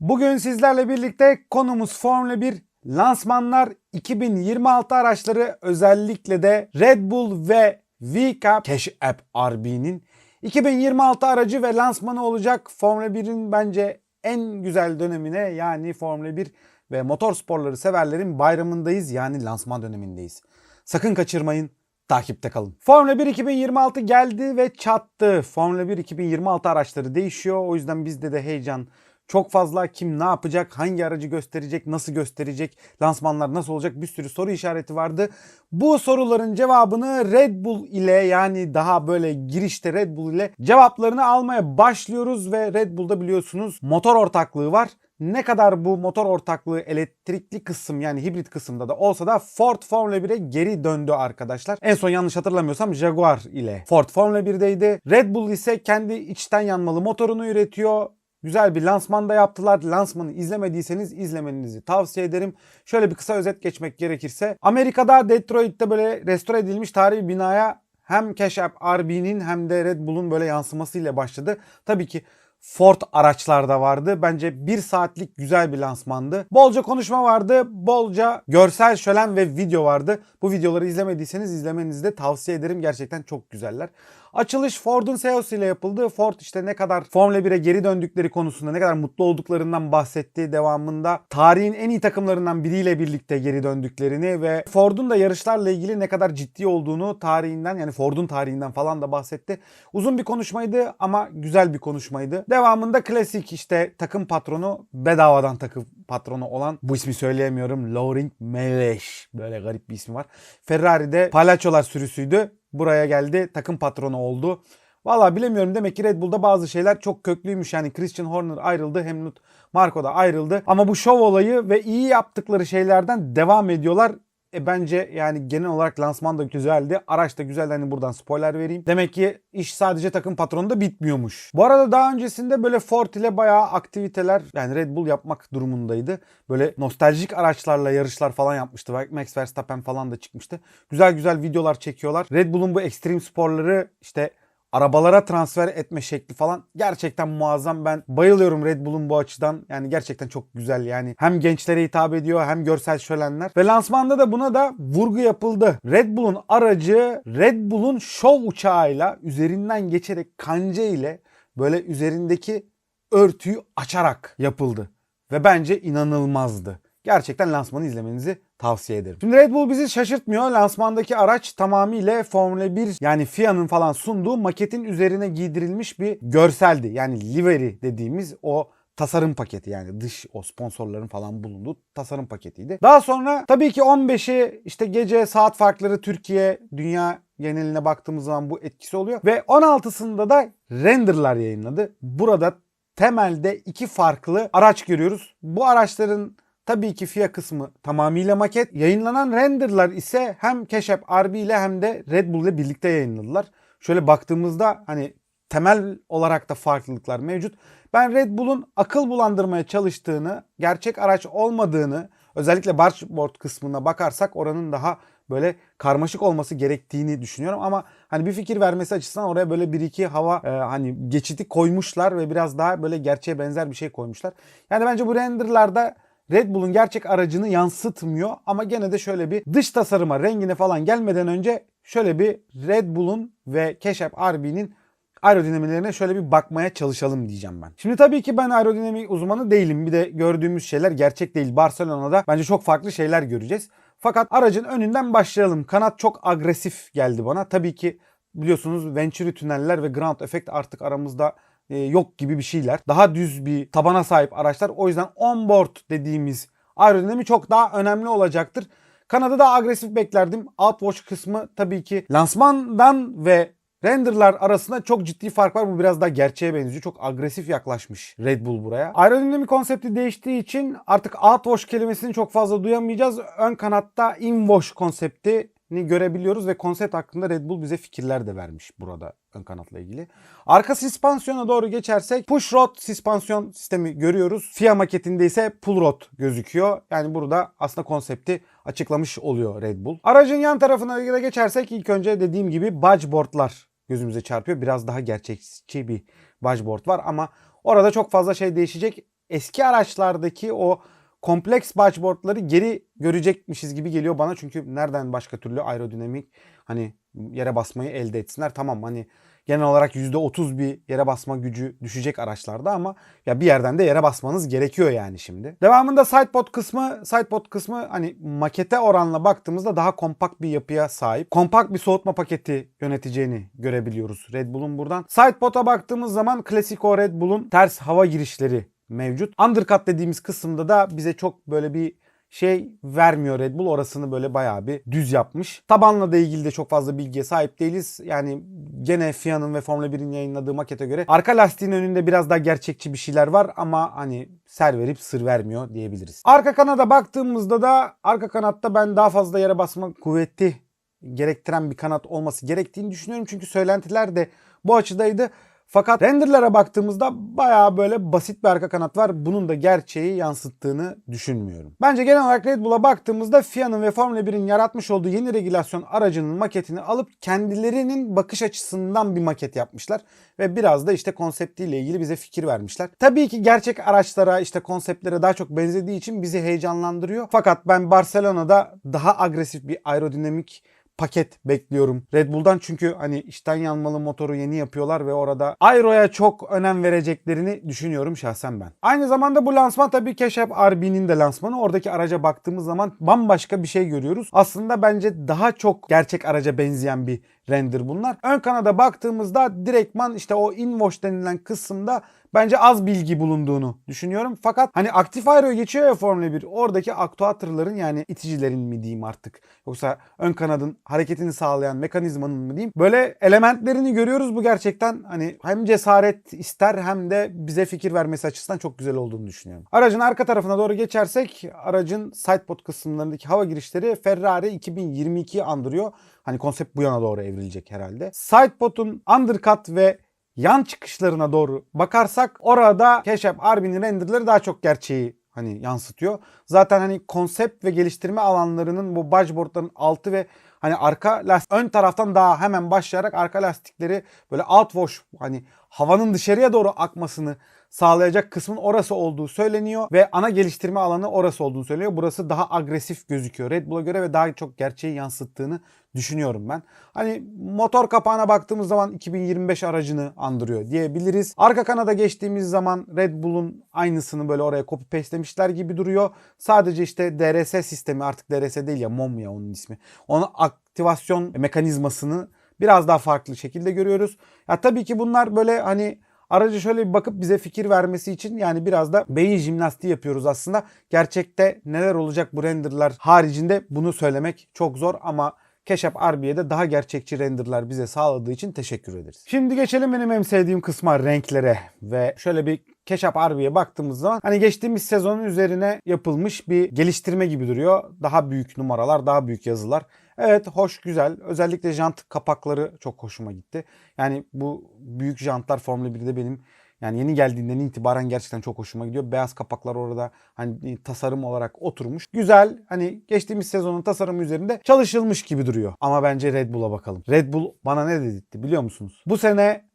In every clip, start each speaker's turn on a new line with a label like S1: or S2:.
S1: Bugün sizlerle birlikte konumuz Formula 1 lansmanlar 2026 araçları özellikle de Red Bull ve VCAP Cash App RB'nin 2026 aracı ve lansmanı olacak Formula 1'in bence en güzel dönemine yani Formula 1 ve motor sporları severlerin bayramındayız yani lansman dönemindeyiz. Sakın kaçırmayın. Takipte kalın. Formula 1 2026 geldi ve çattı. Formula 1 2026 araçları değişiyor. O yüzden bizde de heyecan çok fazla. Kim ne yapacak, hangi aracı gösterecek, nasıl gösterecek, lansmanlar nasıl olacak bir sürü soru işareti vardı. Bu soruların cevabını Red Bull ile yani daha böyle girişte Red Bull ile cevaplarını almaya başlıyoruz ve Red Bull'da biliyorsunuz motor ortaklığı var. Ne kadar bu motor ortaklığı elektrikli kısım yani hibrit kısımda da olsa da Ford Formula 1'e geri döndü arkadaşlar. En son yanlış hatırlamıyorsam Jaguar ile Ford Formula 1'deydi. Red Bull ise kendi içten yanmalı motorunu üretiyor. Güzel bir lansman da yaptılar. Lansmanı izlemediyseniz izlemenizi tavsiye ederim. Şöyle bir kısa özet geçmek gerekirse. Amerika'da Detroit'te böyle restore edilmiş tarihi binaya hem Cash App RB'nin hem de Red Bull'un böyle yansımasıyla başladı. Tabii ki Ford araçlar da vardı. Bence bir saatlik güzel bir lansmandı. Bolca konuşma vardı. Bolca görsel şölen ve video vardı. Bu videoları izlemediyseniz izlemenizi de tavsiye ederim. Gerçekten çok güzeller. Açılış Ford'un CEO'su ile yapıldı. Ford işte ne kadar Formula 1'e geri döndükleri konusunda ne kadar mutlu olduklarından bahsetti. Devamında tarihin en iyi takımlarından biriyle birlikte geri döndüklerini ve Ford'un da yarışlarla ilgili ne kadar ciddi olduğunu tarihinden yani Ford'un tarihinden falan da bahsetti. Uzun bir konuşmaydı ama güzel bir konuşmaydı. Devamında klasik işte takım patronu bedavadan takım patronu olan bu ismi söyleyemiyorum. Laurent Meleş. Böyle garip bir ismi var. Ferrari'de palyaçolar sürüsüydü. Buraya geldi takım patronu oldu. Valla bilemiyorum demek ki Red Bull'da bazı şeyler çok köklüymüş. Yani Christian Horner ayrıldı. Helmut Marko da ayrıldı. Ama bu şov olayı ve iyi yaptıkları şeylerden devam ediyorlar. E bence yani genel olarak lansman da güzeldi. Araç da güzeldi. Hani buradan spoiler vereyim. Demek ki iş sadece takım patronunda bitmiyormuş. Bu arada daha öncesinde böyle Ford ile bayağı aktiviteler yani Red Bull yapmak durumundaydı. Böyle nostaljik araçlarla yarışlar falan yapmıştı. Max Verstappen falan da çıkmıştı. Güzel güzel videolar çekiyorlar. Red Bull'un bu ekstrem sporları işte arabalara transfer etme şekli falan gerçekten muazzam. Ben bayılıyorum Red Bull'un bu açıdan. Yani gerçekten çok güzel yani. Hem gençlere hitap ediyor hem görsel şölenler. Ve lansmanda da buna da vurgu yapıldı. Red Bull'un aracı Red Bull'un şov uçağıyla üzerinden geçerek kanca ile böyle üzerindeki örtüyü açarak yapıldı. Ve bence inanılmazdı. Gerçekten lansmanı izlemenizi tavsiye ederim. Şimdi Red Bull bizi şaşırtmıyor. Lansmandaki araç tamamıyla Formula 1 yani FIA'nın falan sunduğu maketin üzerine giydirilmiş bir görseldi. Yani livery dediğimiz o tasarım paketi yani dış o sponsorların falan bulunduğu tasarım paketiydi. Daha sonra tabii ki 15'i işte gece saat farkları Türkiye, dünya geneline baktığımız zaman bu etkisi oluyor. Ve 16'sında da renderlar yayınladı. Burada temelde iki farklı araç görüyoruz. Bu araçların Tabii ki FIA kısmı tamamıyla maket. Yayınlanan renderlar ise hem App RB ile hem de Red Bull ile birlikte yayınladılar. Şöyle baktığımızda hani temel olarak da farklılıklar mevcut. Ben Red Bull'un akıl bulandırmaya çalıştığını, gerçek araç olmadığını, özellikle bargeboard kısmına bakarsak oranın daha böyle karmaşık olması gerektiğini düşünüyorum ama hani bir fikir vermesi açısından oraya böyle bir iki hava e, hani geçiti koymuşlar ve biraz daha böyle gerçeğe benzer bir şey koymuşlar. Yani bence bu renderlarda Red Bull'un gerçek aracını yansıtmıyor ama gene de şöyle bir dış tasarıma, rengine falan gelmeden önce şöyle bir Red Bull'un ve App RB'nin aerodinamilerine şöyle bir bakmaya çalışalım diyeceğim ben. Şimdi tabii ki ben aerodinamik uzmanı değilim. Bir de gördüğümüz şeyler gerçek değil. Barcelona'da bence çok farklı şeyler göreceğiz. Fakat aracın önünden başlayalım. Kanat çok agresif geldi bana. Tabii ki biliyorsunuz Venturi tüneller ve ground effect artık aramızda yok gibi bir şeyler. Daha düz bir tabana sahip araçlar. O yüzden onboard dediğimiz aerodinami çok daha önemli olacaktır. Kanada daha agresif beklerdim. Outwatch kısmı tabii ki lansmandan ve renderlar arasında çok ciddi fark var. Bu biraz daha gerçeğe benziyor. Çok agresif yaklaşmış Red Bull buraya. Aerodinamik konsepti değiştiği için artık outwash kelimesini çok fazla duyamayacağız. Ön kanatta inwash konsepti ni görebiliyoruz ve konsept hakkında Red Bull bize fikirler de vermiş burada ön kanatla ilgili. Arka süspansiyona doğru geçersek push rod süspansiyon sistemi görüyoruz. FIA maketinde ise pull rod gözüküyor. Yani burada aslında konsepti açıklamış oluyor Red Bull. Aracın yan tarafına da geçersek ilk önce dediğim gibi budgeboardlar gözümüze çarpıyor. Biraz daha gerçekçi bir budgeboard var ama orada çok fazla şey değişecek eski araçlardaki o kompleks bargeboardları geri görecekmişiz gibi geliyor bana. Çünkü nereden başka türlü aerodinamik hani yere basmayı elde etsinler. Tamam hani genel olarak %30 bir yere basma gücü düşecek araçlarda ama ya bir yerden de yere basmanız gerekiyor yani şimdi. Devamında sidepod kısmı, sidepod kısmı hani makete oranla baktığımızda daha kompakt bir yapıya sahip. Kompakt bir soğutma paketi yöneteceğini görebiliyoruz Red Bull'un buradan. Sidepod'a baktığımız zaman klasik o Red Bull'un ters hava girişleri mevcut. Undercut dediğimiz kısımda da bize çok böyle bir şey vermiyor Red Bull. Orasını böyle bayağı bir düz yapmış. Tabanla da ilgili de çok fazla bilgiye sahip değiliz. Yani gene FIA'nın ve Formula 1'in yayınladığı makete göre arka lastiğin önünde biraz daha gerçekçi bir şeyler var ama hani ser verip sır vermiyor diyebiliriz. Arka kanada baktığımızda da arka kanatta ben daha fazla yere basma kuvveti gerektiren bir kanat olması gerektiğini düşünüyorum. Çünkü söylentiler de bu açıdaydı. Fakat renderlara baktığımızda bayağı böyle basit bir arka kanat var. Bunun da gerçeği yansıttığını düşünmüyorum. Bence genel olarak Red Bull'a baktığımızda FIA'nın ve Formula 1'in yaratmış olduğu yeni regülasyon aracının maketini alıp kendilerinin bakış açısından bir maket yapmışlar. Ve biraz da işte konseptiyle ilgili bize fikir vermişler. Tabii ki gerçek araçlara işte konseptlere daha çok benzediği için bizi heyecanlandırıyor. Fakat ben Barcelona'da daha agresif bir aerodinamik paket bekliyorum Red Bull'dan. Çünkü hani içten yanmalı motoru yeni yapıyorlar ve orada Aero'ya çok önem vereceklerini düşünüyorum şahsen ben. Aynı zamanda bu lansman tabii Keşef RB'nin de lansmanı. Oradaki araca baktığımız zaman bambaşka bir şey görüyoruz. Aslında bence daha çok gerçek araca benzeyen bir render bunlar. Ön kanada baktığımızda direktman işte o inwash denilen kısımda bence az bilgi bulunduğunu düşünüyorum. Fakat hani aktif aero geçiyor ya Formula 1. Oradaki aktuatörlerin yani iticilerin mi diyeyim artık. Yoksa ön kanadın hareketini sağlayan mekanizmanın mı diyeyim. Böyle elementlerini görüyoruz. Bu gerçekten hani hem cesaret ister hem de bize fikir vermesi açısından çok güzel olduğunu düşünüyorum. Aracın arka tarafına doğru geçersek aracın sidepod kısımlarındaki hava girişleri Ferrari 2022'yi andırıyor. Hani konsept bu yana doğru evrilecek herhalde. Sidepod'un undercut ve yan çıkışlarına doğru bakarsak orada Keşef Arbi'nin renderları daha çok gerçeği hani yansıtıyor. Zaten hani konsept ve geliştirme alanlarının bu dashboardların altı ve hani arka lastik ön taraftan daha hemen başlayarak arka lastikleri böyle outwash hani havanın dışarıya doğru akmasını sağlayacak kısmın orası olduğu söyleniyor ve ana geliştirme alanı orası olduğunu söyleniyor. Burası daha agresif gözüküyor Red Bull'a göre ve daha çok gerçeği yansıttığını düşünüyorum ben. Hani motor kapağına baktığımız zaman 2025 aracını andırıyor diyebiliriz. Arka kanada geçtiğimiz zaman Red Bull'un aynısını böyle oraya copy pastelemişler gibi duruyor. Sadece işte DRS sistemi artık DRS değil ya MOM ya onun ismi. Onun aktivasyon mekanizmasını biraz daha farklı şekilde görüyoruz. Ya tabii ki bunlar böyle hani Aracı şöyle bir bakıp bize fikir vermesi için yani biraz da beyin jimnastiği yapıyoruz aslında. Gerçekte neler olacak bu renderlar haricinde bunu söylemek çok zor ama Keşap RB'ye daha gerçekçi renderlar bize sağladığı için teşekkür ederiz. Şimdi geçelim benim en sevdiğim kısma renklere ve şöyle bir Keşap RB'ye baktığımız zaman hani geçtiğimiz sezonun üzerine yapılmış bir geliştirme gibi duruyor. Daha büyük numaralar, daha büyük yazılar. Evet hoş güzel. Özellikle jant kapakları çok hoşuma gitti. Yani bu büyük jantlar Formula 1'de benim yani yeni geldiğinden itibaren gerçekten çok hoşuma gidiyor. Beyaz kapaklar orada hani tasarım olarak oturmuş. Güzel hani geçtiğimiz sezonun tasarımı üzerinde çalışılmış gibi duruyor. Ama bence Red Bull'a bakalım. Red Bull bana ne dedirtti biliyor musunuz? Bu sene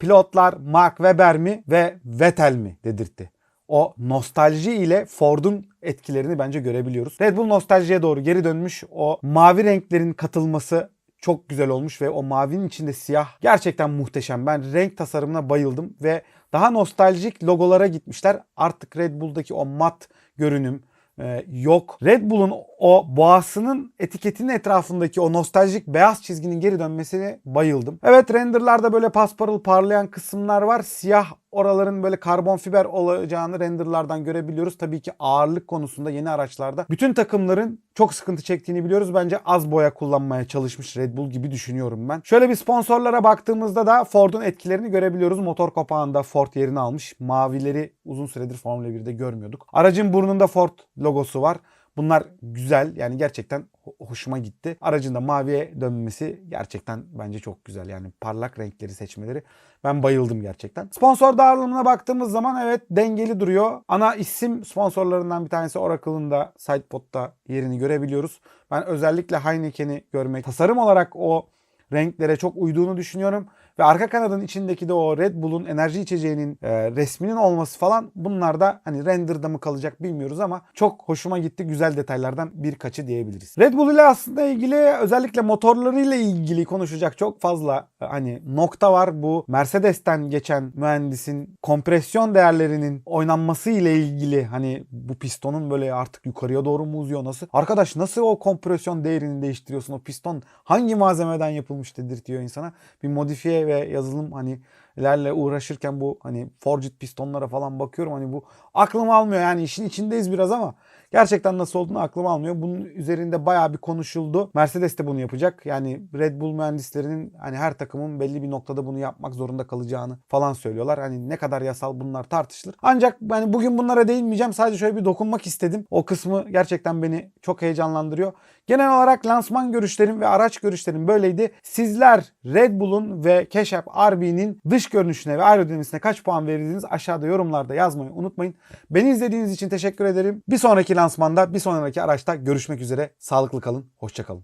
S1: pilotlar Mark Webber mi ve Vettel mi dedirtti. O nostalji ile Ford'un etkilerini bence görebiliyoruz. Red Bull nostaljiye doğru geri dönmüş. O mavi renklerin katılması çok güzel olmuş ve o mavinin içinde siyah gerçekten muhteşem. Ben renk tasarımına bayıldım ve daha nostaljik logolara gitmişler. Artık Red Bull'daki o mat görünüm e, yok. Red Bull'un o boğasının etiketinin etrafındaki o nostaljik beyaz çizginin geri dönmesine bayıldım. Evet renderlarda böyle pasparıl parlayan kısımlar var. Siyah oraların böyle karbon fiber olacağını renderlardan görebiliyoruz. Tabii ki ağırlık konusunda yeni araçlarda bütün takımların çok sıkıntı çektiğini biliyoruz. Bence az boya kullanmaya çalışmış Red Bull gibi düşünüyorum ben. Şöyle bir sponsorlara baktığımızda da Ford'un etkilerini görebiliyoruz. Motor kapağında Ford yerini almış. Mavileri uzun süredir Formula 1'de görmüyorduk. Aracın burnunda Ford logosu var. Bunlar güzel yani gerçekten hoşuma gitti. Aracın da maviye dönmesi gerçekten bence çok güzel. Yani parlak renkleri seçmeleri ben bayıldım gerçekten. Sponsor dağılımına baktığımız zaman evet dengeli duruyor. Ana isim sponsorlarından bir tanesi Oracle'ın da Sidepod'da yerini görebiliyoruz. Ben özellikle Heineken'i görmek, tasarım olarak o renklere çok uyduğunu düşünüyorum. Ve arka kanadın içindeki de o Red Bull'un enerji içeceğinin e, resminin olması falan bunlar da hani renderda mı kalacak bilmiyoruz ama çok hoşuma gitti. Güzel detaylardan birkaçı diyebiliriz. Red Bull ile aslında ilgili özellikle motorlarıyla ilgili konuşacak çok fazla e, hani nokta var. Bu Mercedes'ten geçen mühendisin kompresyon değerlerinin oynanması ile ilgili hani bu pistonun böyle artık yukarıya doğru mu uzuyor nasıl? Arkadaş nasıl o kompresyon değerini değiştiriyorsun? O piston hangi malzemeden yapılmış dedirtiyor insana. Bir modifiye ve yazılım hani lerle uğraşırken bu hani forged pistonlara falan bakıyorum. Hani bu aklım almıyor. Yani işin içindeyiz biraz ama gerçekten nasıl olduğunu aklım almıyor. Bunun üzerinde bayağı bir konuşuldu. Mercedes de bunu yapacak. Yani Red Bull mühendislerinin hani her takımın belli bir noktada bunu yapmak zorunda kalacağını falan söylüyorlar. Hani ne kadar yasal bunlar tartışılır. Ancak yani bugün bunlara değinmeyeceğim. Sadece şöyle bir dokunmak istedim. O kısmı gerçekten beni çok heyecanlandırıyor. Genel olarak lansman görüşlerim ve araç görüşlerim böyleydi. Sizler Red Bull'un ve Keşap RB'nin dış görünüşüne ve aerodinamisine kaç puan verirsiniz aşağıda yorumlarda yazmayı unutmayın. Beni izlediğiniz için teşekkür ederim. Bir sonraki lansmanda, bir sonraki araçta görüşmek üzere. Sağlıklı kalın, hoşçakalın.